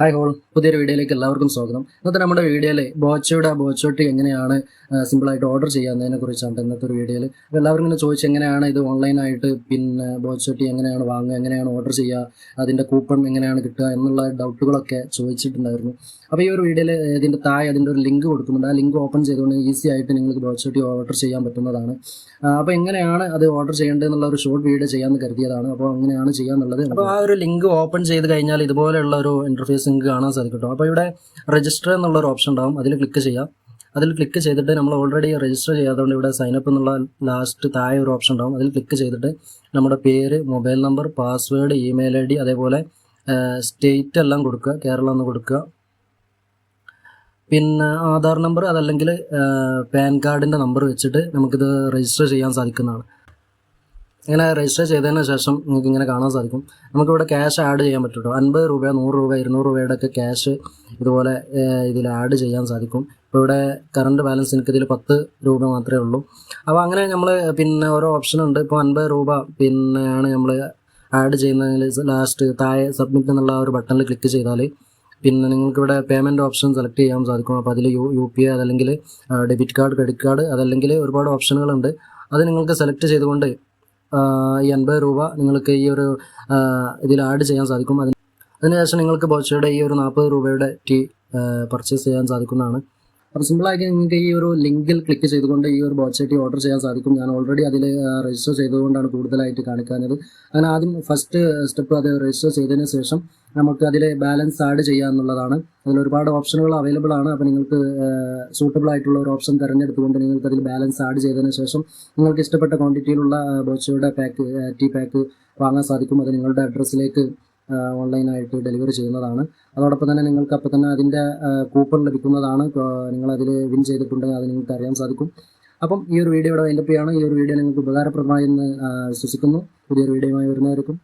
Hi whole പുതിയൊരു വീഡിയോയിലേക്ക് എല്ലാവർക്കും സ്വാഗതം. ഇന്നത്തെ നമ്മുടെ വീഡിയോയിൽ ബോച്ചയുടെ ബോച്ചോട്ടി എങ്ങനെയാണ് സിമ്പിളായിട്ട് ഓർഡർ ചെയ്യാവുന്നതിനെ കുറിച്ചാണ് ഇന്നത്തെ ഒരു വീഡിയോയിൽ അപ്പോൾ എല്ലാവരും ഇങ്ങനെ ചോദിച്ചു എങ്ങനെയാണ് ഇത് ഓൺലൈനായിട്ട് പിന്നെ ബോച്ചോട്ടി എങ്ങനെയാണ് വാങ്ങുക എങ്ങനെയാണ് ഓർഡർ ചെയ്യുക അതിന്റെ കൂപ്പൺ എങ്ങനെയാണ് കിട്ടുക എന്നുള്ള ഡൗട്ടുകളൊക്കെ ചോദിച്ചിട്ടുണ്ടായിരുന്നു. അപ്പോൾ ഈ ഒരു വീഡിയോയിൽ ഇതിന്റെ താഴെ അതിന്റെ ഒരു ലിങ്ക് കൊടുക്കുന്നുണ്ട്. ആ ലിങ്ക് ഓപ്പൺ ചെയ്തുകൊണ്ട് ഈസി ആയിട്ട് നിങ്ങൾക്ക് ബോച്ചോട്ടി ഓർഡർ ചെയ്യാൻ പറ്റുന്നതാണ്. അപ്പോൾ എങ്ങനെയാണ് അത് ഓർഡർ ചെയ്യേണ്ടത് എന്നുള്ള ഒരു ഷോർട്ട് വീഡിയോ ചെയ്യാമെന്ന് കരുതിയതാണ്. അപ്പോൾ എങ്ങനെയാണ് ചെയ്യാന്നുള്ളത്. അപ്പോൾ ആ ഒരു ലിങ്ക് ഓപ്പൺ ചെയ്ത് കഴിഞ്ഞാൽ ഇതുപോലെയുള്ള ഒരു ഇന്റർഫേസ് നിങ്ങൾക്ക് കാണാൻ സാധിക്കും കേട്ടോ അപ്പോൾ ഇവിടെ രജിസ്റ്റർ എന്നുള്ള ഒരു ഓപ്ഷൻ ഉണ്ടാവും. അതിൽ ക്ലിക്ക് ചെയ്യാം. അതിൽ ക്ലിക്ക് ചെയ്തിട്ട് നമ്മൾ ഓൾറെഡി രജിസ്റ്റർ ചെയ്യാത്തതുകൊണ്ട് ഇവിടെ സൈനപ്പ് എന്നുള്ള ലാസ്റ്റ് താഴെ ഒരു ഓപ്ഷൻ ഉണ്ടാവും. അതിൽ ക്ലിക്ക് ചെയ്തിട്ട് നമ്മുടെ പേര് mobile number password email I D അതേപോലെ സ്റ്റേറ്റ് എല്ലാം കൊടുക്കുക. കേരളം എന്ന് കൊടുക്കുക. പിന്നെ ആധാർ നമ്പർ അതല്ലെങ്കിൽ പാൻ കാർഡിന്റെ നമ്പർ വെച്ചിട്ട് നമുക്കിത് രജിസ്റ്റർ ചെയ്യാൻ സാധിക്കുന്നതാണ്. ഇങ്ങനെ രജിസ്റ്റർ ചെയ്തതിന് ശേഷം നിങ്ങൾക്ക് ഇങ്ങനെ കാണാൻ സാധിക്കും. നമുക്കിവിടെ ക്യാഷ് ആഡ് ചെയ്യാൻ പറ്റും കേട്ടോ അൻപത് രൂപ നൂറ് രൂപ ഇരുന്നൂറ് രൂപയുടെ ഒക്കെ ക്യാഷ് ഇതുപോലെ ഇതിൽ ആഡ് ചെയ്യാൻ സാധിക്കും. ഇപ്പോൾ ഇവിടെ കറണ്ട് ബാലൻസ് എനിക്ക് ഇതിൽ പത്ത് രൂപ മാത്രമേ ഉള്ളൂ. അപ്പോൾ അങ്ങനെ നമ്മൾ പിന്നെ ഓരോ ഓപ്ഷൻ ഉണ്ട്. ഇപ്പോൾ അൻപത് രൂപ പിന്നെയാണ് നമ്മൾ ആഡ് ചെയ്യുന്നതിൽ ലാസ്റ്റ് താഴെ സബ്മിറ്റ് എന്നുള്ള ഒരു ബട്ടണിൽ ക്ലിക്ക് ചെയ്താൽ പിന്നെ നിങ്ങൾക്ക് ഇവിടെ പേയ്മെന്റ് ഓപ്ഷൻ സെലക്ട് ചെയ്യാൻ സാധിക്കും. അപ്പോൾ അതിൽ യു യു പി ഐ അതല്ലെങ്കിൽ ഡെബിറ്റ് കാർഡ് ക്രെഡിറ്റ് കാർഡ് അതല്ലെങ്കിൽ ഒരുപാട് ഓപ്ഷനുകളുണ്ട് അത് നിങ്ങൾക്ക് സെലക്ട് ചെയ്തുകൊണ്ട് ഈ അൻപത് രൂപ നിങ്ങൾക്ക് ഈ ഒരു ഇതിൽ ആഡ് ചെയ്യാൻ സാധിക്കും. അതിന് അതിനുശേഷം നിങ്ങൾക്ക് ബോച്ചയുടെ ഈ ഒരു നാൽപ്പത് രൂപയുടെ ടീ പർച്ചേസ് ചെയ്യാൻ സാധിക്കുന്നതാണ്. അപ്പോൾ ആയിട്ട് നിങ്ങൾക്ക് ഈ ഒരു ലിങ്കിൽ ക്ലിക്ക് ചെയ്തുകൊണ്ട് ഈ ഒരു ബോട്ട് ഓർഡർ ചെയ്യാൻ സാധിക്കും. ഞാൻ ഓൾറെഡി അതിൽ രജിസ്റ്റർ ചെയ്തുകൊണ്ടാണ് കൂടുതലായിട്ട് കാണിക്കാനത് അങ്ങനെ ആദ്യം ഫസ്റ്റ് സ്റ്റെപ്പ് അത് രജിസ്റ്റർ ചെയ്തതിന് ശേഷം നമുക്ക് അതിൽ ബാലൻസ് ആഡ് ചെയ്യുക എന്നുള്ളതാണ്. അതിൽ ഒരുപാട് ഓപ്ഷനുകൾ അവൈലബിൾ ആണ്. അപ്പോൾ നിങ്ങൾക്ക് സൂട്ടബിൾ ആയിട്ടുള്ള ഒരു ഓപ്ഷൻ തിരഞ്ഞെടുത്തുകൊണ്ട് നിങ്ങൾക്ക് അതിൽ ബാലൻസ് ആഡ് ചെയ്തതിന് ശേഷം നിങ്ങൾക്ക് ഇഷ്ടപ്പെട്ട ക്വാണ്ടിറ്റിയിലുള്ള ബോച്ചയുടെ പാക്ക് ടീ പാക്ക് വാങ്ങാൻ സാധിക്കും. അത് നിങ്ങളുടെ അഡ്രസ്സിലേക്ക് ഓൺലൈനായിട്ട് ഡെലിവറി ചെയ്യുന്നതാണ്. അതോടൊപ്പം തന്നെ നിങ്ങൾക്ക് അപ്പോൾ തന്നെ അതിന്റെ കൂപ്പൺ ലഭിക്കുന്നതാണ്. നിങ്ങളതിൽ വിൻ ചെയ്തിട്ടുണ്ടെങ്കിൽ അത് നിങ്ങൾക്ക് അറിയാൻ സാധിക്കും. അപ്പം ഈ ഒരു വീഡിയോ വൈൻഡപ്പ് ചെയ്യാണ്. ഈ ഒരു വീഡിയോ നിങ്ങൾക്ക് ഉപകാരപ്രദമായി എന്ന് വിശ്വസിക്കുന്നു. പുതിയൊരു വീഡിയോയുമായി വരുന്നതായിരിക്കും